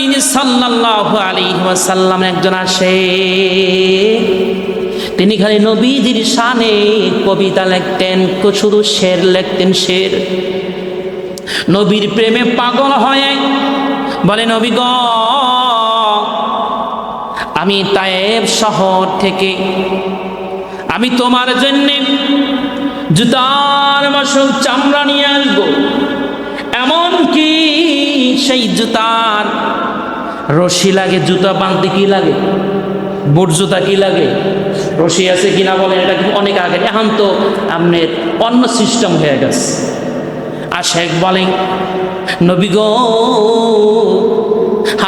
নবী সাল্লাল্লাহু আলাইহি ওয়াসাল্লাম একজন আসে। তিনি খালি নবীজির শানে কবিতা লিখতেন, শুধু শের লিখতেন, শের। নবীর প্রেমে পাগল হয়ে বলে, নবী গ, আমি তায়েব শহর থেকে, আমি তোমার জন্যে জুতার মাসুল চামড়া নিয়ে আসব। এমনকি সেই জুতার রশি লাগে, জুতা বাঁধতে কি লাগে? বুট জুতা কি লাগে? রশি আছে কিনা বলে এটা কিন্তু অনেক আগে। এখন তো আপনার অন্য সিস্টেম হয়ে গেছে। আর শেখ বলেন, নবী গো,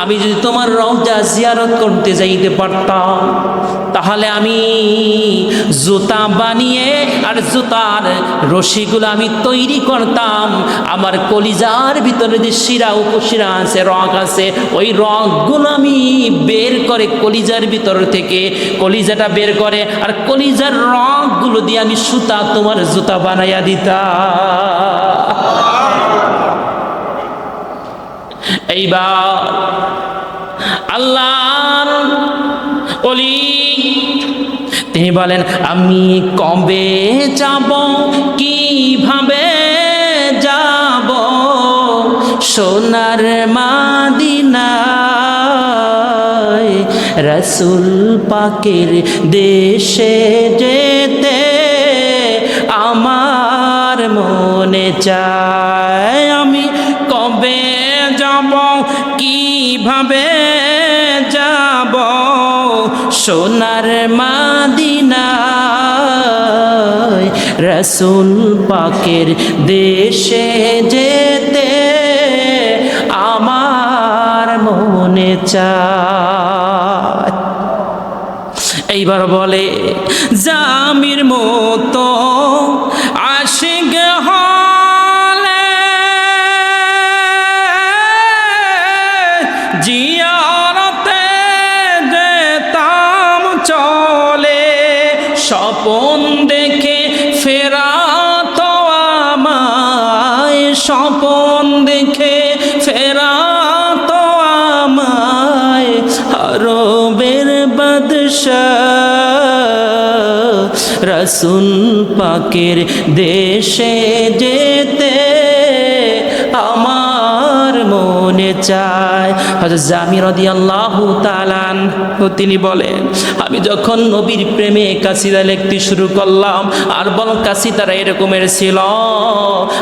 আমি যদি তোমার রওজা জিয়ারত করতে যাইতে পারতাম তাহলে আমি জুতা বানিয়ে আর জুতার রশিগুলো আমি তৈরি করতাম। আমার কলিজার ভিতরে যে শিরা, উপশিরা আছে রক আছে, ওই রকগুলো আমি বের করে কলিজার ভিতর থেকে কলিজাটা বের করে আর কলিজার রকগুলো দিয়ে আমি সুতা, তোমার জুতা বানাইয়া দিতাম। এইবার আল্লাহর অলি। তিনি বলেন, আমি কবে যাব? কীভাবে যাব? সোনার মাদিনায় রসুল পাকের দেশে যেতে আমার মনে চায়, আমি কবে যাব? কীভাবে সোনার মাদিনা রসুল পাকের দেশে যেতে আমার মনে চা এইবার বলে জামির মতো স্বপন দেখে ফেরা তো আমায় আরবের বাদশাহ। রসুন পাকের দেশে যেতে আমার মনে চায় হযরত জামি রাদিয়াল্লাহু তাআলা তিনি বলেন, আমি যখন নবীর প্রেমে কাসিদা লিখতে শুরু করলাম, আর বল কাসিদারা এরকমের ছিল,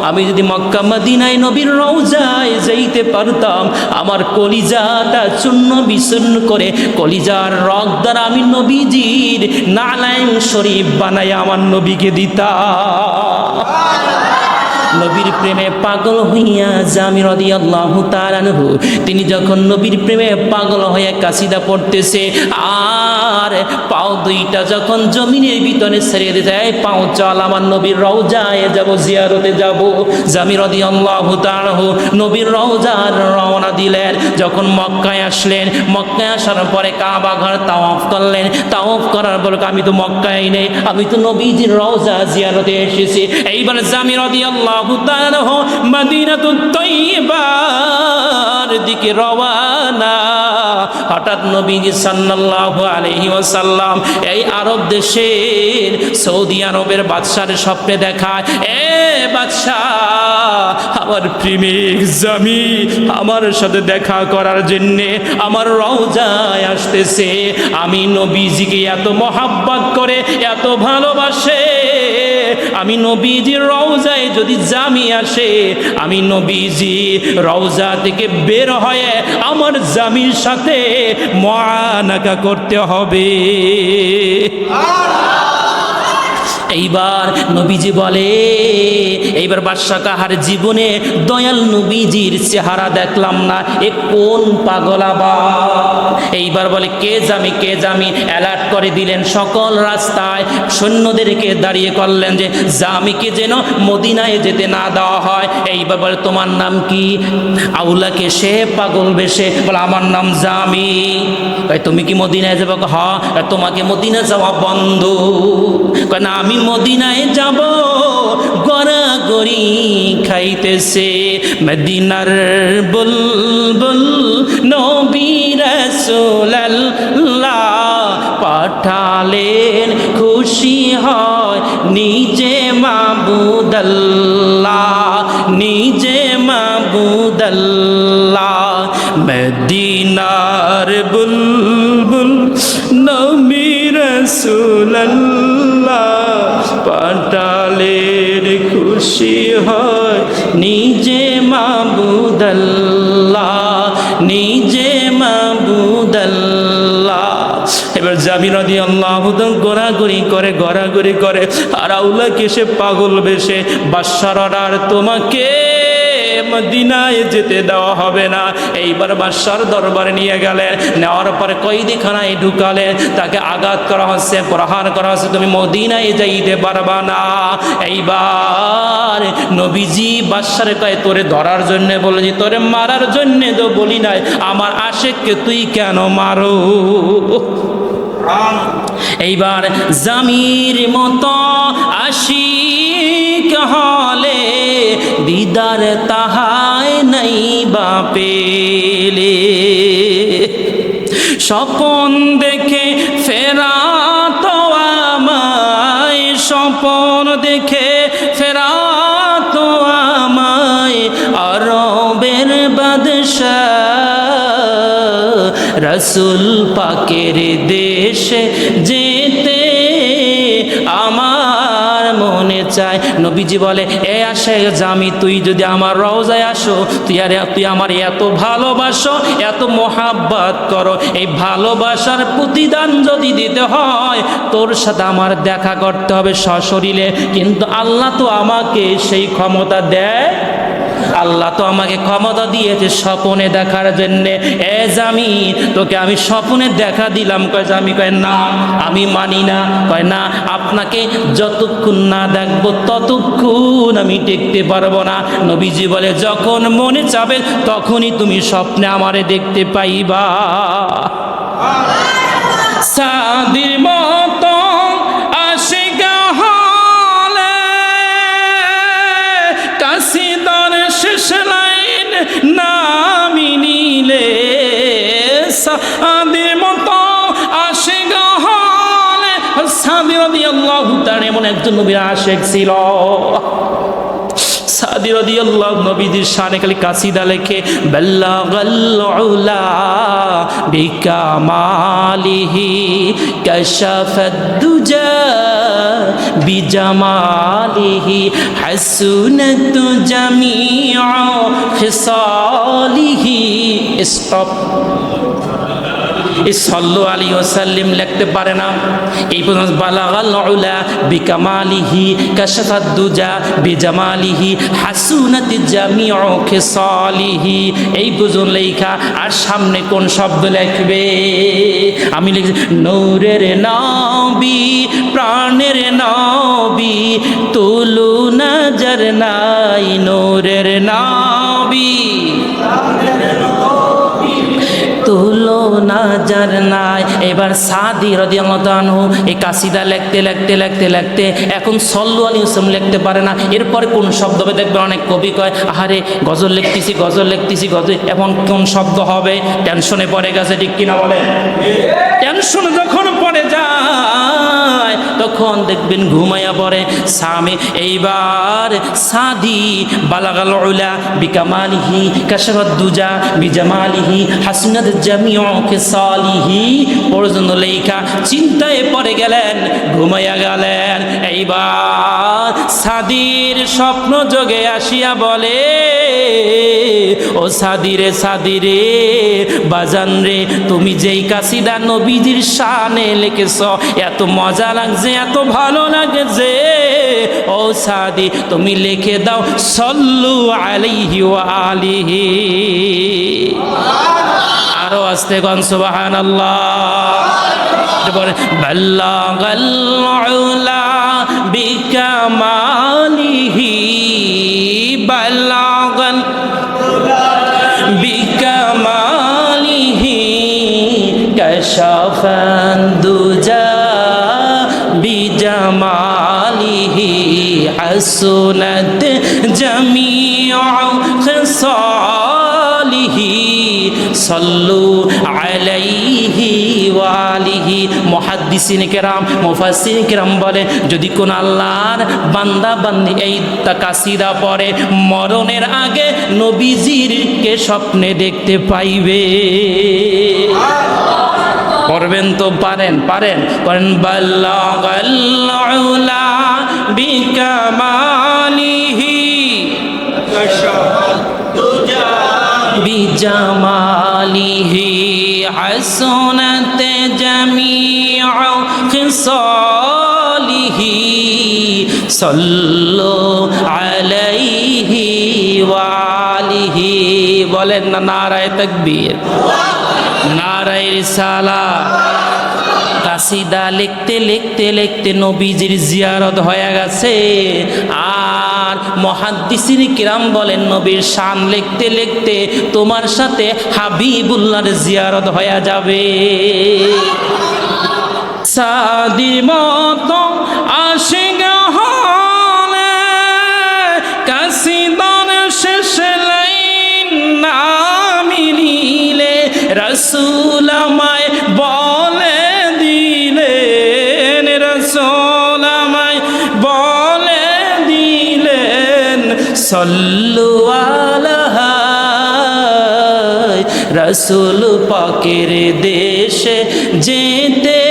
আমি যদি মক্কা মদিনায় নবীর রওজায় যাইতে পারতাম, আমার কলিজাটা চূর্ণ বিচূর্ণ করে, কলিজার রক দ্বারা আমি নবীজির নালাইন শরীফ বানাই আমার নবীকে দিতাম। নবীর প্রেমে পাগল হইয়া জামি রাদিয়াল্লাহু তাআলাহু তিনি যখন নবীর প্রেমে পাগল হইয়া কাসিদা পড়তেছে, আর পাও দুইটা যখন জমিনের ভিতরে ছেড়ে যায় পাও চল আমার নবীর রওজায় যাব, জিয়ারতে যাব। জামি রাদিয়াল্লাহু তাআলাহু নবীর রওজার রওনা দিলেন। যখন মক্কায় আসলেন, মক্কায় আসার পরে কাবা ঘর তাওয়াফ করলেন। তাওয়াফ করার পর আমি তো মক্কায় নেই, আমি তো নবীজির রওজা জিয়ারতে এসেছি। এইবার জামি দিকে রওয়ানা। হঠাৎ এই আরব দেশের সৌদি আরবের বাদশার স্বপ্নে দেখায়, এ বাদশাহ, আমার প্রেমিক জামি আমার সাথে দেখা করার জন্যে আমার রওজায় আসতেছে। আমি নবীজিকে এত মহাব্বত করে, এত ভালোবাসে আমি নবীজির রওজায় যদি জামি আসে, আমি নবীজি রওজা থেকে বের হয়ে আমার জামির সাথে মহানাকা করতে হবে। এইবার নবীজি বলে, এইবার বাদশাহ কাহার জীবনে দয়াল নবীজির চেহারা দেখলাম না, এ কোন পাগল আবার? এইবার বলে, কে জামি কে জামি অ্যালার্ট করে দিলেন সকল রাস্তায়, সৈন্যদেরকে দাঁড়িয়ে করলেন যে, জামিকে যেন মদিনায় যেতে না দেওয়া হয়। এইবার বলে, তোমার নাম কি? আউলাকে সে পাগল বেশে, বলে, আমার নাম জামি। তুমি কি মদিনায় যাব? হ তোমাকে মদিনা যাওয়া বন্ধ। না, আমি মদিনায় যাব, গড়াগড়ি খাইতেছে। মদিনার বুলবুল রসুল্লাহ পাঠালেন, খুশি হয় নিজে মাবুদাল্লাহ নিজে মাবুদাল্লাহ। মদিনার মাবুদাল্লাহ নিজে মাবুদাল্লাহ। এবার জামি নদী আল্লাহ গোড়াগড়ি করে গড়াগড়ি করে, আর আউলা কেসে পাগল বেশে বাসার তোমাকে মদিনায় যেতে দেওয়া হবে না। এইবার বাদশার দরবারে নিয়ে গেলেন। নেওয়ার পরে কয়েদিখানায় ঢুকালেন। তাকে আঘাত করা হচ্ছে, প্রহার করা হচ্ছে। তুমি মদিনায় যাইতে পারবা না। এইবার নবীজি বাদশারে কয়ে তোরে ধরার জন্যে বলেছি তোরে মারার জন্যে তো বলি নাই। আমার আশেককে তুই কেন মারো? এইবার জামির মতো আশিক হলে দিদার তাহায় নাই বা পেলে স্বপন দেখে ফেরা তো আমায়, স্বপন দেখে ফেরা তো আমায়, আরবের বাদশাহ, রসুল পাকের দেশে যেতে নবীজি বলে, এ আসে জামি, তুই যদি আমার রওজায় আসো, তুই আর তুই আমার এত ভালোবাসো, এত মোহাব্বত করো। এই ভালোবাসার প্রতিদান যদি দিতে হয়, তোর সাথে আমার দেখা করতে হবে সশরীরে। কিন্তু আল্লাহ তো আমাকে সেই ক্ষমতা দেয় আল্লাহ তো আমাকে ক্ষমতা দিয়েছে স্বপনে দেখার জন্যে। এ জামি, তোকে আমি স্বপনে দেখা দিলাম। কয় জামি, কয় না, আমি মানি না। কয় না, আপনাকে যতক্ষণ না দেখব ততক্ষণ আমি দেখতে পারব না। নবীজি বলে, যখন মনে চাবে তখনই তুমি স্বপ্নে আমারে দেখতে পাইবা। সাদির মতো আশিক হলে সাদি রাদিয়াল্লাহু তাআলা এমন একজন নবীর আশেক ছিল। সাদি রাদিয়াল্লাহু নবীজির শানে খালি কাসিদা লেখে, বাল্লাগাল উলা বিকামালিহি কাশাফাদ দুজা বিজামালিহি হাসুনাতু জামিউ খিসালিহি স্টপ এই সল্লু আলী ওসাল্লিম লিখতে পারে না। এই পর্যন্ত বালাগাল উলা বিকামালিহি কাশাফাত দুজা বিজামালিহি হাসুনাতি জামিউ খিসালিহি। এই পর্যন্ত লেখা, আর সামনে কোন শব্দ লিখবে? আমি লিখছি, নূরের নবী, প্রাণের নবী, তুলু নজর নাই নূরের নবী। তুলো নাজার নাই। এবার সাদি রদিয়ামতানহু এই কাসিদা লিখতে লিখতে লিখতে লিখতে এখন সল্লু আলী হোসেন লিখতে পারে না। এরপরে কোন শব্দ হবে দেখবেন অনেক কবি কয়, আহারে, গজল লিখতেছি গজল লিখতেছি, গজল এখন কোন শব্দ হবে? টেনশনে পড়ে গেছে ঠিক কিনা বলে টেনশন যখন যায় তখন দেখবেন ঘুমাইয়া পড়ে, স্বামী, এইবার সাদি বালাগাল উলা বিকামালিহি কাশারদ্দুজা বিজামালিহি হাসনাদ জামিয়কে সালিহি পর্যন্ত লেখা চিন্তায় পড়ে গেলেন, ঘুমাইয়া গেলেন, এইবার সাদির স্বপ্ন যোগে আসিয়া বলে, ও সাদিরে সাদিরে, বাজান রে, তুমি যেই কাসিদা নবীজির শানে লিখেছ, এত মজা লাগছে, এত ভালো লাগছে। ও সাদি, তুমি লিখে দাও, সল্লু আলাইহি ওয়া আলিহি। আরও আসতে গন সুবাহান আল্লাহ বাল্লাগাল উলা বিকামালিহি বাল্লাগাল বিকামালিহি কশফান দুজা বিজামালিহি হাসুনাত জামিউ খিসালিহি সল্লু আলাইহি ওয়ালিহি মুহাদ্দিসিন কেরাম মুফাসসির কেরাম বলে, যদি কোন আল্লাহর বান্দা বান্দি এই কাসিদা পড়ে মরণের আগে নবীজির কে স্বপ্নে দেখতে পাইবে? করবেন তো, পারেন পারেন। করেন বাল্লাগাল্লাউলা বিকামালিহি বিজামালিহি হাসনাত সাল্লু আলাইহি ওয়ালিহি বলেন না নারায় তাকবীর। নারায় রিসালা। কাসিদা লিখতে লিখতে লিখতে নবীজির জিয়ারত হয়ে গেছে। আর মহাদ্দিসির কিরাম বলেন, নবীর শান লিখতে লিখতে তোমার সাথে হাবিবুল্লাহর জিয়ারত হয়ে যাবে। সাদির মতো আশিক রসুল আমায় বলে দিলেন রসুল আমায় বলে দিলেন সল্লু আলাহা রসুল পাকের দেশে যেতে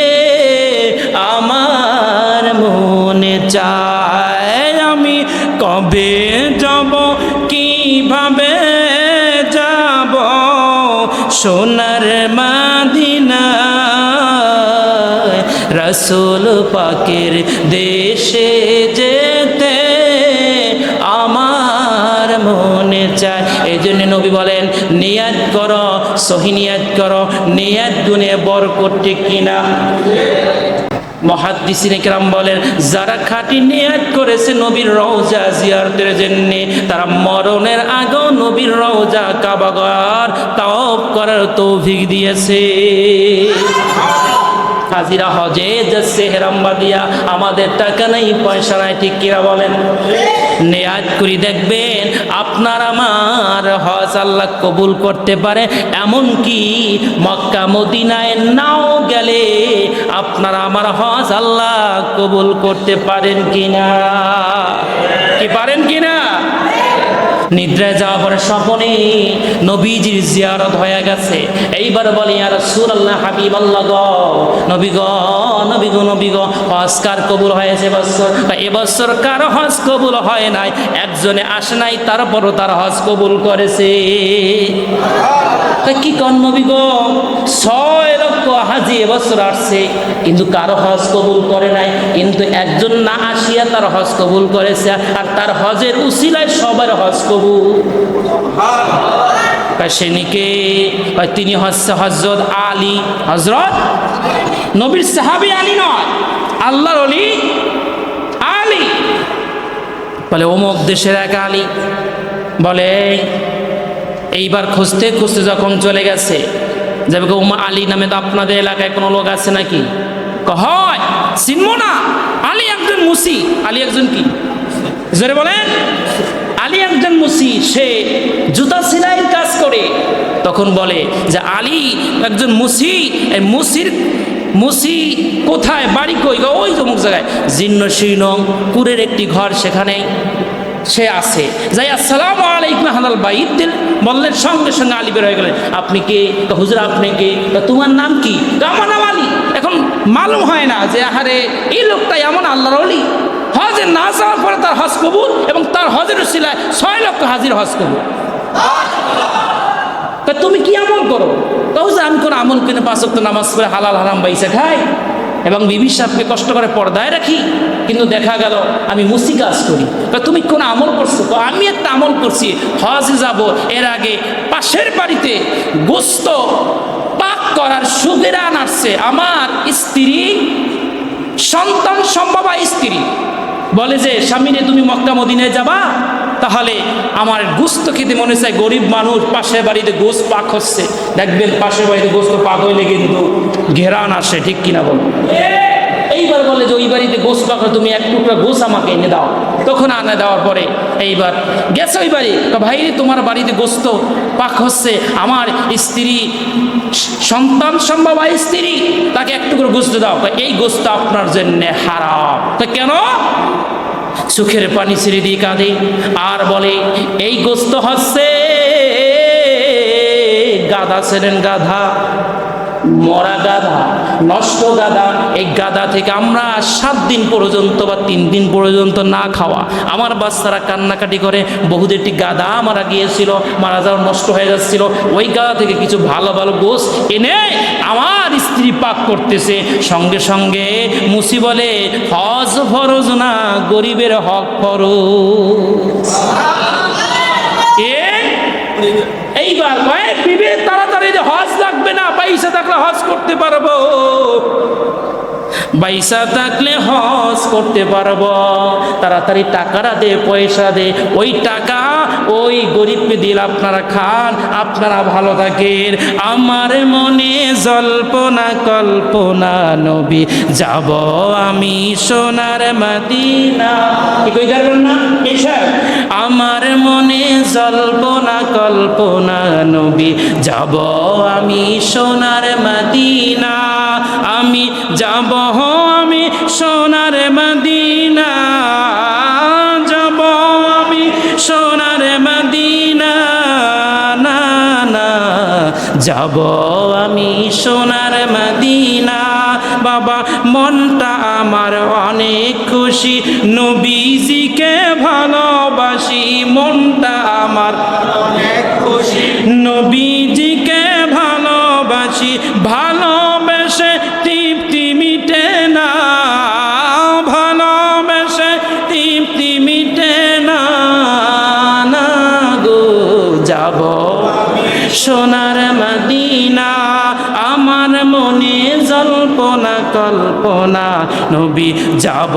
পাকের দেশে যেতে আমার মনে চায়। এই জন্য নবী বলেন নিয়াদ করো, সহি নিয়াদ করো নিয়াদ গুনে বর করতে কিনা? মহাদ্দিসিন একরাম বলেন, যারা খাঁটি নিয়াত করেছে নবীর রওজা জিয়ারতের জন্য, তারা মরণের আগেও নবীর রওজা কাবাগার তাওব করার তৌফিক দিয়েছে। হাজিরা হজে যাচ্ছে হেরাম্বা দিয়া আমাদের টাকা নেই, পয়সা নাই, ঠিক কিরা বলেন? নেয়াজ করি দেখবেন, আপনার আমার হজ আল্লাহ কবুল করতে পারে। এমন কি মক্কা, মদিনায় নাও গেলে আপনার আমার হজ আল্লাহ কবুল করতে পারেন কিনা? কি পারেন? নিদ্রায় যাওয়ার পরে স্বপনে নবীজির জিয়ারত হয়ে গেছে। এইবার বলি আর সুর আল্লাহ হাবিব আল্লাহ গ, নবী গ, নবী গো, নবী গ, হজ কার কবুল হয়েছে বছর এবছর কার হজ কবুল হয় নাই, একজনে আসে নাই, তারপরও তার হজ কবুল করেছে। কি কন নবী গো? ছয় হাজি এবছর আসছে কিন্তু কারও হজ কবুল করে নাই কিন্তু একজন না আসিয়া তার হজ কবুল করেছে আর তার হজের উসিলায় সবার হজ কবুল। সেনিকে তিনি হচ্ছে হজরত আলী হজরত নবীর সাহাবি আলী নয় আল্লাহর অলি আলী। বলে অমুক দেশের এক আলী। বলে এইবার খুঁজতে খুঁজতে যখন চলে গেছে যাবে উমা আলী নামে তো আপনাদের এলাকায় কোনো লোক আছে নাকি? হয়, চিনবো না। আলী একজন মুসি। আলী একজন কি? জোরে বলেন। আলী একজন মুসি, সে জুতা সেলাইয়ের কাজ করে। তখন বলে যে, আলী একজন মুসি, এই মুসির, মুসি কোথায়, বাড়ি কই? ওই অমুক জায়গায়। জীর্ণ শীর্ণ কুরের একটি ঘর সেখানে। সে আছে। যাই, আসসালাম আলাইকুম হানাল বাইদ দিল বললেন, সঙ্গে সঙ্গে আলী বের হয়ে গেলেন। আপনি কে? তো হুজুর, আপনি কে? তোমার নাম কি? আমার নাম আলী। এখন মালুম হয় না যে, আহারে, এই লোকটা এমন আল্লাহর অলি। হজে না যাওয়ার পরে তার হজ কবুল এবং তার হজের শিলায় ছয় লক্ষ হাজির হজ কবুল। তুমি কি আমল করো? তো আমি কোনো আমল কিনে পাঁচ নামাজ পড়ে হালাল হারাম বাইসে খাই। এবং বিবি সাহেবকে কষ্ট করে পর্দায় রাখি, কিন্তু দেখা গেল আমি মুসি কাজ করি। তুমি কোন আমল করছ? তো আমি একটা আমল করছি, হজে যাব, এর আগে পাশের বাড়িতে গোস্ত পাক করার সুবিরান আসছে। আমার স্ত্রী, সন্তান সম্ভবা স্ত্রী। বলে যে স্বামীরে তুমি মক্কা, মদিনায় যাবা? তাহলে আমার গোস্ত খেতে মনে চায় গরিব মানুষ, পাশের বাড়িতে গোস্ত পাক হচ্ছে। দেখবেন পাশের বাড়িতে গোস্ত পাক হইলে কিন্তু ঘেরান আসে, ঠিক কিনা বল? এইবার বলে যে ওই বাড়িতে গোস্ত পাক তুমি এক টুকরা গোস আমাকে এনে দাও। তখন আনা দেওয়ার পরে এইবার গেছে ওই বাড়ি। ভাই তোমার বাড়িতে গোস্ত পাক হচ্ছে, আমার স্ত্রী, সন্তান সম্ভব হয় স্ত্রী, তাকে একটু করে গোস্ত দাও। এই গোস্ত আপনার জন্য হারাম। তো কেন? চোখের পানি ছেড়ে দিয়ে কাঁদে আর বলে এই গোস্ত হচ্ছে গাধা ছিলেন গাধা। মরা গাধা, নষ্ট গাধা, এই গাধা থেকে আমরা সাত দিন পর্যন্ত বা তিন দিন পর্যন্ত না খাওয়া। আমার বাচ্চারা কান্নাকাটি করে, বহুদের একটি গাধা মারা গিয়েছিল, মারা যাওয়া নষ্ট হয়ে যাচ্ছিল। ওই গাধা থেকে কিছু ভালো ভালো গোস এনে আমার স্ত্রী পাক করতেছে। সঙ্গে সঙ্গে মুসি বলে, হজ ফরজ না, গরিবের হক ফরজ। এইবার কয়েক বিবে যে হজ লাগবে না পয়সা থাকলে হজ করতে পারব। পয়সা থাকলে হজ করতে পারব। তাড়াতাড়ি টাকাটা দে, পয়সা দে। ওই টাকা ওই গরিবকে দিল, আপনারা খান, আপনারা ভালো থাকেন। আমার মনে জল্পনা, কল্পনা নবী, যাব আমি সোনার মাদিনা। কি কই যাবেন না আমার মনে জল্পনা, কল্পনা নবী, যাব আমি সোনার মাদিনা। আমি যাব আমি সোনার মদিনা, যাব আমি সোনার মদিনা, না না, যাব আমি সোনার মদিনা। বাবা, মনটা আমার অনেক খুশি, নবীজিকে ভালোবাসি, মনটা আমার অনেক খুশি, নবীজিকে ভালোবাসি ভালোবেসে জল্পনা কল্পনা। নবী, যাব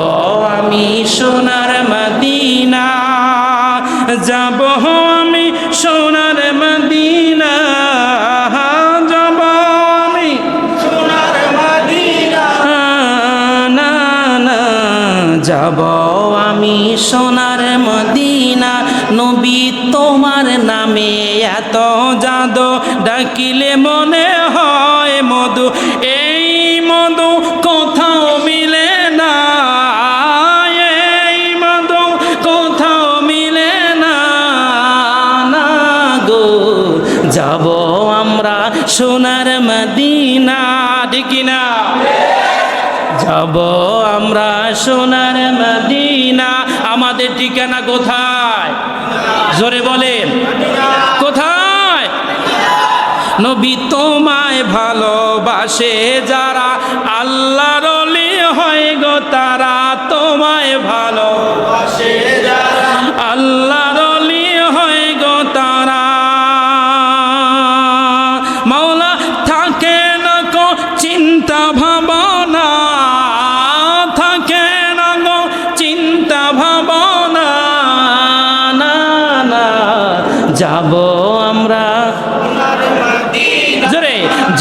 আমি সোনার মদিনা। যাব আমি সোনার মদিনা। যাব আমি সোনার মদিনা। না না, যাব আমি সোনার মদিনা। নবী, তোমার নামে এত জাদু ডাকিলে মনে হয় সোনার মদিনা, ঠিক না? যাব আমরা সোনার মদিনা। আমাদের ঠিকানা কোথায়? জোরে বলেন। কোথায়? নবী তোমায় ভালোবাসে যারা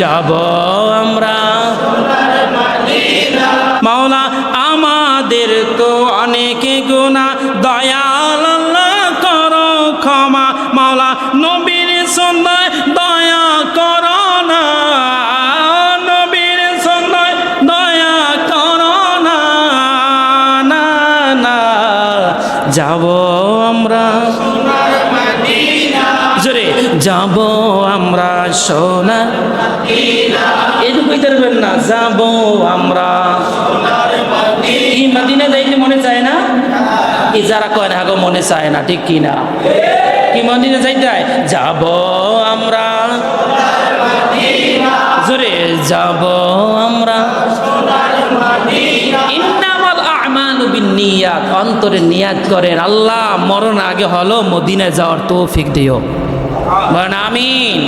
যাব আমরা। মাওলা, আমাদের তো অনেক গুণা দয়াল করো ক্ষমা। মাওলা, নবীর সন্ধ্যায় দয়া করো না। নবীর সন্ধ্যায় দয়া করো না না। যাব আমরা। জোরে, যাব আমরা সোনা এটুকু কইতে পারবেন না, যাব আমরা এই মদিনা যাইতে মনে চায় না? কি যারা কয় না মনে চায় না ঠিক কি না? কি মদিনা যাইতে হয়? যাব আমরা জোরে, যাব আমরা অন্তরে নিয়াত করেন। আল্লাহ মরণ আগে হলো, মদিনায় যাওয়ার তৌফিক দিও। বলেন আমিন।